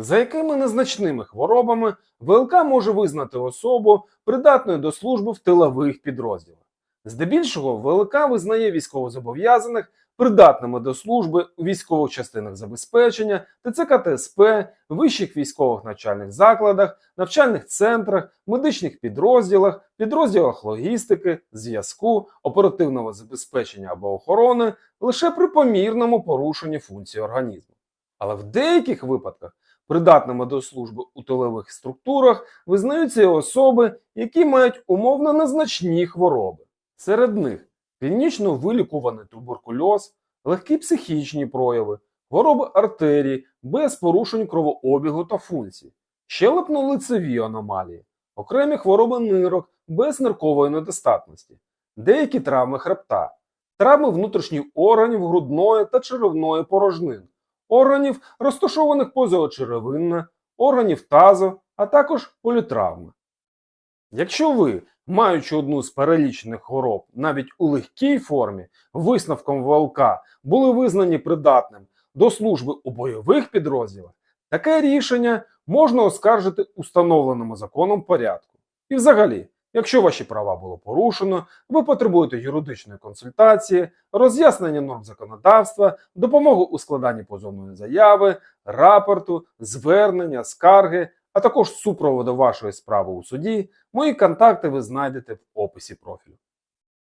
За якими незначними хворобами ВЛК може визнати особу придатною до служби в тилових підрозділах? Здебільшого ВЛК визнає військовозобов'язаних придатними до служби у військових частинах забезпечення, ТЦК ТСП, вищих військових навчальних закладах, навчальних центрах, медичних підрозділах, підрозділах логістики, зв'язку, оперативного забезпечення або охорони лише при помірному порушенні функцій організму. Але в деяких випадках придатними до служби у тилових структурах визнаються і особи, які мають умовно незначні хвороби. Серед них клінічно вилікуваний туберкульоз, легкі психічні прояви, хвороби артерій без порушень кровообігу та функцій, щелепно-лицеві аномалії, окремі хвороби нирок без ниркової недостатності, деякі травми хребта, травми внутрішніх органів грудної та черевної порожнин, органів, розташованих позаочеревинно, органів тазу, а також політравми. Якщо ви, маючи одну з перелічених хвороб навіть у легкій формі, висновком ВЛК були визнані придатним до служби у бойових підрозділах, таке рішення можна оскаржити у встановленому законом порядку. І взагалі, якщо ваші права було порушено, ви потребуєте юридичної консультації, роз'яснення норм законодавства, допомоги у складанні позовної заяви, рапорту, звернення, скарги, а також супроводу вашої справи у суді, мої контакти ви знайдете в описі профілю.